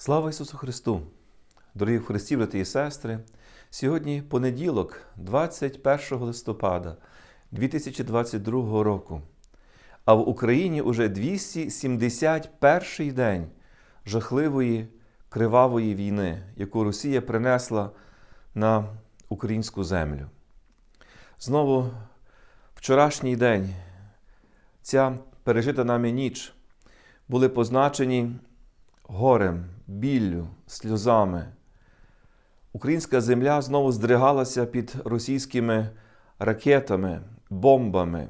Слава Ісусу Христу! Дорогі Христі, брати і сестри! Сьогодні понеділок, 21 листопада 2022 року. А в Україні уже 271 день жахливої кривавої війни, яку Росія принесла на українську землю. Знову вчорашній день, ця пережита нами ніч, були позначені горем, біллю, сльозами. Українська земля знову здригалася під російськими ракетами, бомбами,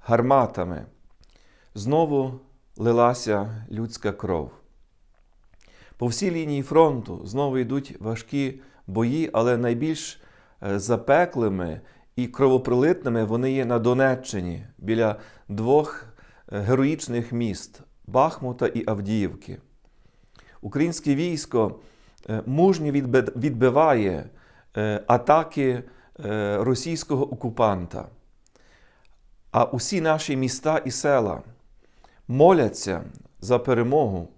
гарматами. Знову лилася людська кров. По всій лінії фронту знову йдуть важкі бої, але найбільш е, запеклими і кровопролитними вони є на Донеччині біля двох е, героїчних міст Бахмута і Авдіївки. Українське військо е, мужньо відбиває е, атаки е, російського окупанта. А усі наші міста і села моляться за перемогу,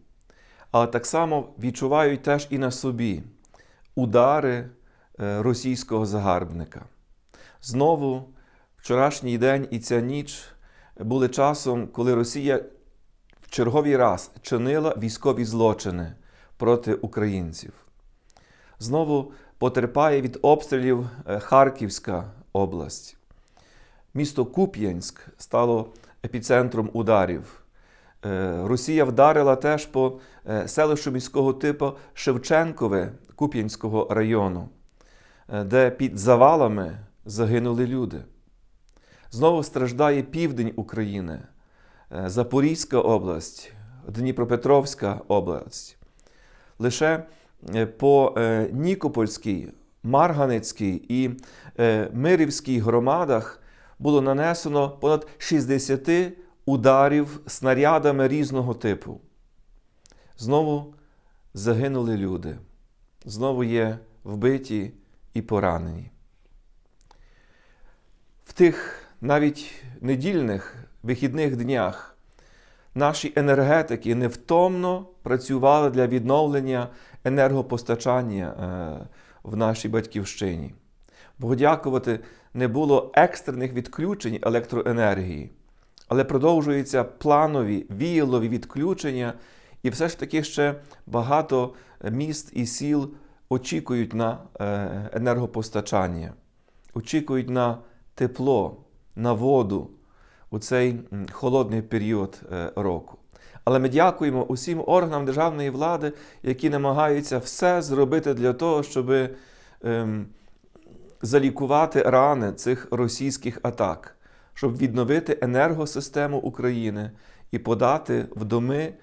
але так само відчувають теж і на собі удари російського загарбника. Знову вчорашній день і ця ніч були часом, коли Росія черговий раз чинила військові злочини проти українців. Знову потерпає від обстрілів е, Харківська область. Місто Куп'янськ стало епіцентром ударів. Е, Росія вдарила теж по е, селищу міського типу Шевченкове Куп'янського району, де під завалами загинули люди. Знову страждає південь України, Запорізька область, Дніпропетровська область. Лише е, по е, Нікопольській, Марганецькій і е, Мирівській громадах було нанесено понад 60 ударів снарядами різного типу. Знову загинули люди, знову є вбиті і поранені. В тих навіть недільних вихідних днях наші енергетики невтомно працювали для відновлення енергопостачання е, в нашій батьківщині. Бо дякувати не було екстрених відключень електроенергії, але продовжуються планові віялові відключення, і все ж таки ще багато міст і сіл очікують на е, енергопостачання, очікують на тепло, на воду у цей холодний період е, року. Але ми дякуємо усім органам державної влади, які намагаються все зробити для того, щоб ем, залікувати рани цих російських атак, щоб відновити енергосистему України і подати в доми,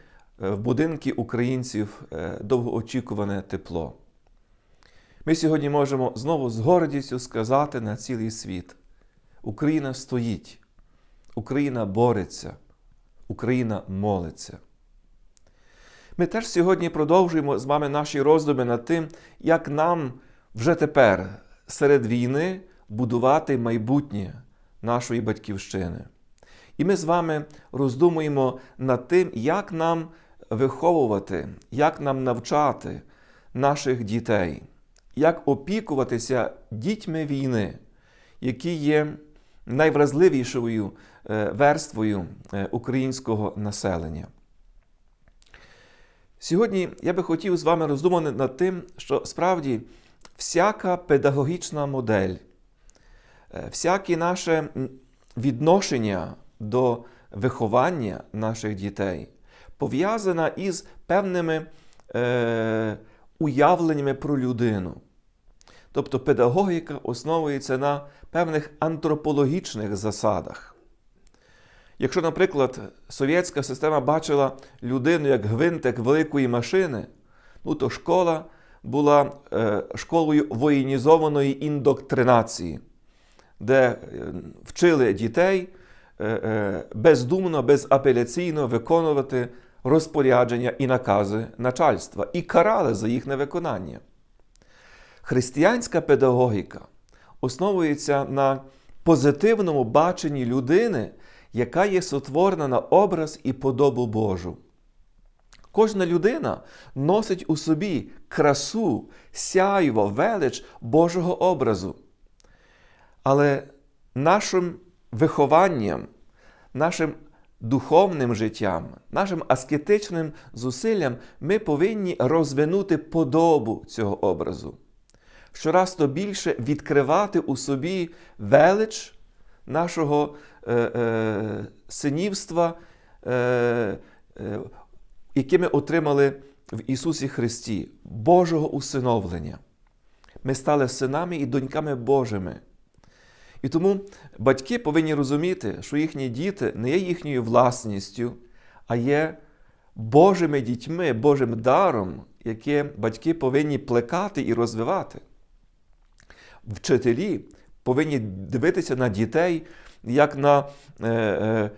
е, в будинки українців е, довгоочікуване тепло. Ми сьогодні можемо знову з гордістю сказати на цілий світ: Україна стоїть, Україна бореться, Україна молиться. Ми теж сьогодні продовжуємо з вами наші роздуми над тим, як нам вже тепер серед війни будувати майбутнє нашої батьківщини. І ми з вами роздумуємо над тим, як нам виховувати, як нам навчати наших дітей, як опікуватися дітьми війни, які є найвразливішою верствою е, українського населення. Сьогодні я би хотів з вами роздумати над тим, що справді всяка педагогічна модель, е, всяке наше відношення до виховання наших дітей пов'язана із певними е, уявленнями про людину. Тобто педагогіка основується на певних антропологічних засадах. Якщо, наприклад, совєтська система бачила людину як гвинтик великої машини, ну то школа була е, школою воєнізованої індоктринації, де е, вчили дітей е, бездумно, безапеляційно виконувати розпорядження і накази начальства і карали за їх невиконання. Християнська педагогіка основується на позитивному баченні людини, яка є сотворена на образ і подобу Божу. Кожна людина носить у собі красу, сяйво, велич Божого образу. Але нашим вихованням, нашим духовним життям, нашим аскетичним зусиллям ми повинні розвинути подобу цього образу. Щораз то більше відкривати у собі велич нашого синівства, е, е, яке ми отримали в Ісусі Христі, Божого усиновлення. Ми стали синами і доньками Божими. І тому батьки повинні розуміти, що їхні діти не є їхньою власністю, а є Божими дітьми, Божим даром, яке батьки повинні плекати і розвивати. Вчителі повинні дивитися на дітей як на е, е,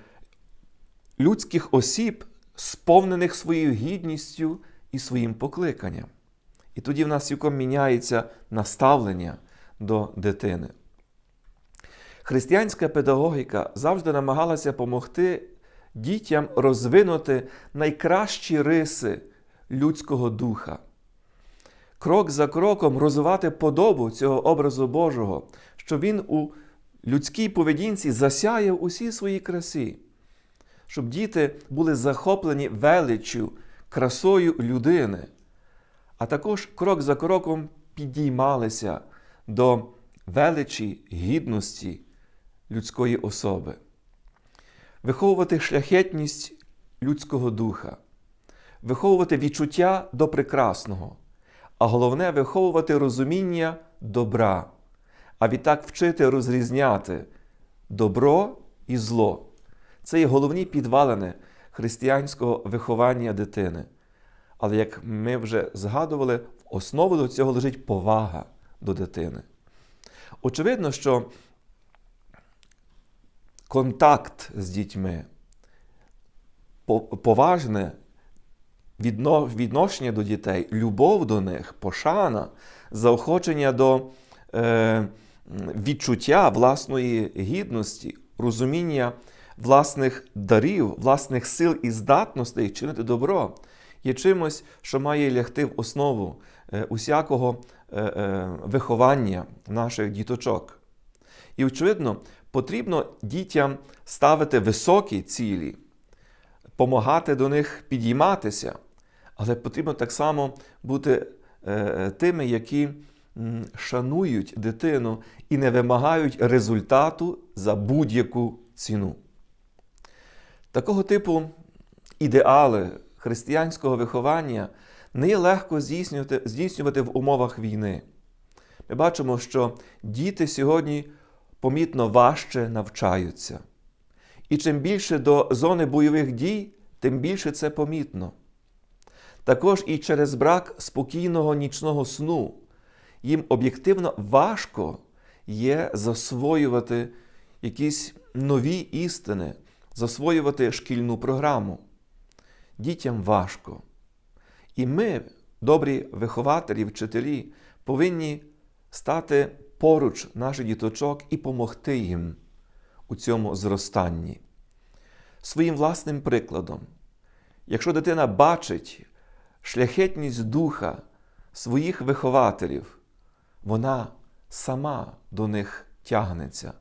людських осіб, сповнених своєю гідністю і своїм покликанням. І тоді в нас цілком міняється наставлення до дитини. Християнська педагогіка завжди намагалася допомогти дітям розвинути найкращі риси людського духа. Крок за кроком розвивати подобу цього образу Божого, щоб він у людській поведінці засяяв усі свої красі, щоб діти були захоплені величчю, красою людини, а також крок за кроком підіймалися до величі, гідності людської особи, виховувати шляхетність людського духа, виховувати відчуття до прекрасного, а головне виховувати розуміння добра, а відтак вчити розрізняти добро і зло. Це є головні підвалини християнського виховання дитини. Але як ми вже згадували, в основу до цього лежить повага до дитини. Очевидно, що контакт з дітьми, поважне відношення до дітей, любов до них, пошана, заохочення до е, відчуття власної гідності, розуміння власних дарів, власних сил і здатностей чинити добро є чимось, що має лягти в основу е, усякого е, е, виховання наших діточок. І, очевидно, потрібно дітям ставити високі цілі, допомагати до них підійматися, але потрібно так само бути тими, які шанують дитину і не вимагають результату за будь-яку ціну. Такого типу ідеали християнського виховання не є легко здійснювати, здійснювати в умовах війни. Ми бачимо, що діти сьогодні помітно важче навчаються. І чим більше до зони бойових дій, тим більше це помітно. Також і через брак спокійного нічного сну їм об'єктивно важко є засвоювати якісь нові істини, засвоювати шкільну програму. Дітям важко. І ми, добрі вихователі, вчителі, повинні стати поруч наших діточок і помогти їм у цьому зростанні. Своїм власним прикладом. Якщо дитина бачить шляхетність духа своїх вихователів, вона сама до них тягнеться,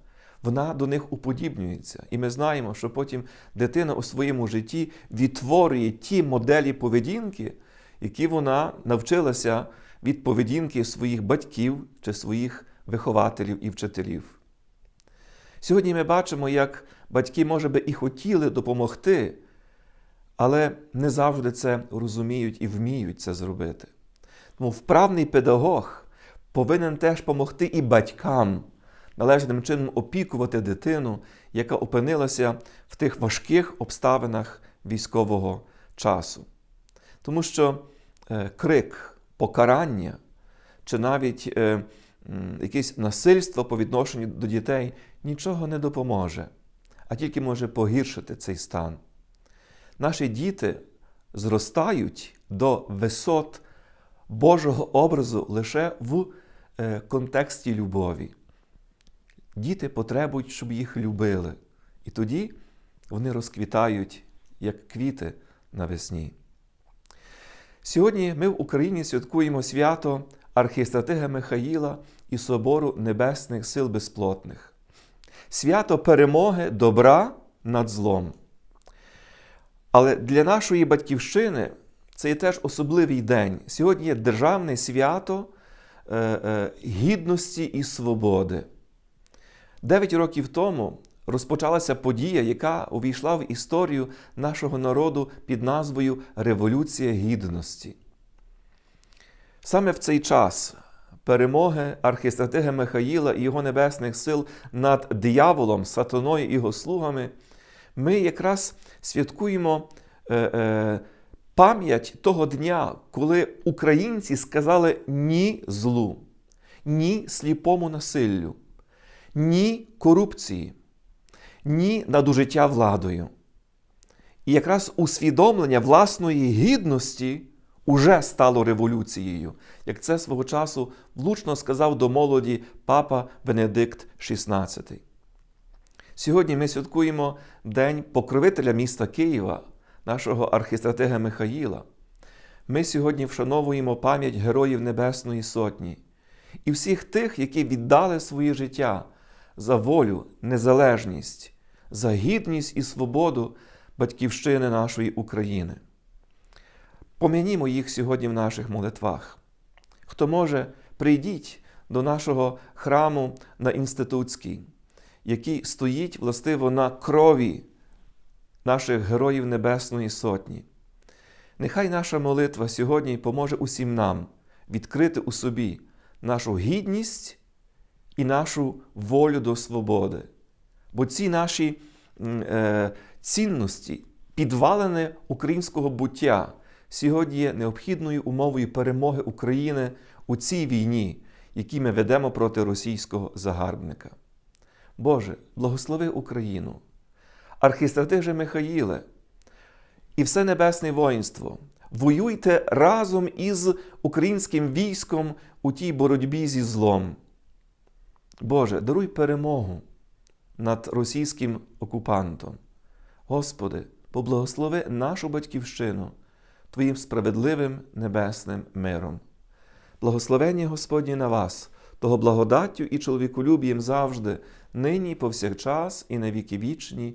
вона до них уподібнюється. І ми знаємо, що потім дитина у своєму житті відтворює ті моделі поведінки, які вона навчилася від поведінки своїх батьків чи своїх вихователів і вчителів. Сьогодні ми бачимо, як батьки, може би, і хотіли допомогти, але не завжди це розуміють і вміють це зробити. Тому вправний педагог повинен теж допомогти і батькам належним чином опікувати дитину, яка опинилася в тих важких обставинах військового часу. Тому що е, крик, покарання чи навіть е, якесь насильство по відношенню до дітей нічого не допоможе, а тільки може погіршити цей стан. Наші діти зростають до висот Божого образу лише в контексті любові. Діти потребують, щоб їх любили. І тоді вони розквітають, як квіти навесні. Сьогодні ми в Україні святкуємо свято архістратига Михаїла і Собору Небесних Сил Безплотних, свято перемоги добра над злом. Але для нашої батьківщини це є теж особливий день. Сьогодні є державне свято е, е, гідності і свободи. Дев'ять років тому розпочалася подія, яка увійшла в історію нашого народу під назвою Революція Гідності. Саме в цей час перемоги архістратига Михаїла і його небесних сил над дияволом, сатаною і його слугами, ми якраз святкуємо е, е, пам'ять того дня, коли українці сказали ні злу, ні сліпому насиллю, ні корупції, ні надужиття владою. І якраз усвідомлення власної гідності уже стало революцією, як це свого часу влучно сказав до молоді папа Бенедикт XVI. Сьогодні ми святкуємо День покровителя міста Києва, нашого архістратега Михаїла. Ми сьогодні вшановуємо пам'ять Героїв Небесної Сотні і всіх тих, які віддали своє життя за волю, незалежність, за гідність і свободу батьківщини нашої України. Пом'янімо їх сьогодні в наших молитвах. Хто може, прийдіть до нашого храму на Інститутській, який стоїть властиво на крові наших героїв Небесної Сотні. Нехай наша молитва сьогодні поможе усім нам відкрити у собі нашу гідність і нашу волю до свободи. Бо ці наші е, цінності, підвалини українського буття, сьогодні є необхідною умовою перемоги України у цій війні, якій ми ведемо проти російського загарбника. Боже, благослови Україну, архістратиже Михаїле і все небесне воїнство. Воюйте разом із українським військом у тій боротьбі зі злом. Боже, даруй перемогу над російським окупантом. Господи, поблагослови нашу батьківщину Твоїм справедливим небесним миром. Благословення Господні на вас, того благодаттю і чоловіколюбієм завжди, нині повсякчас, і на віки вічні.